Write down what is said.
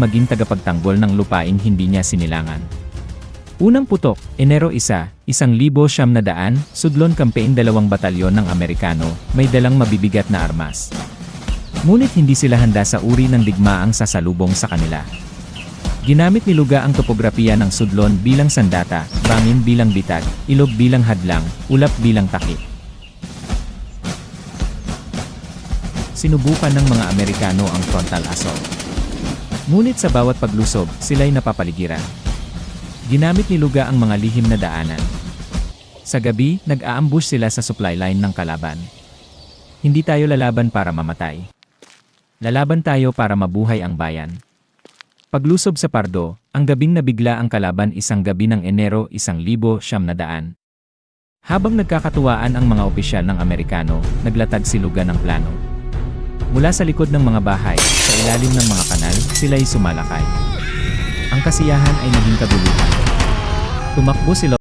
maging tagapagtanggol ng lupain hindi niya sinilangan. Unang putok, Enero 1, isang libo siyam na daan, sudlon kampein dalawang batalyon ng Amerikano, may dalang mabibigat na armas. Ngunit hindi sila handa sa uri ng digmaang sasalubong sa kanila. Ginamit ni Luga ang topografiya ng sudlon bilang sandata, bangin bilang bitag, ilog bilang hadlang, ulap bilang takip. Sinubukan ng mga Amerikano ang frontal assault. Ngunit sa bawat paglusob, sila'y napapaligiran. Ginamit ni Luga ang mga lihim na daanan. Sa gabi, nag-aambush sila sa supply line ng kalaban. Hindi tayo lalaban para mamatay. Lalaban tayo para mabuhay ang bayan. Paglusob sa Pardo, ang gabing nabigla ang kalaban isang gabi ng Enero isang libo siyam na daan. Habang nagkakatuwaan ang mga opisyal ng Amerikano, naglatag si Luga ng plano. Mula sa likod ng mga bahay, sa ilalim ng mga kanal, sila'y sumalakay. Ang kasiyahan ay naging kaguluhan. Tumakbo sila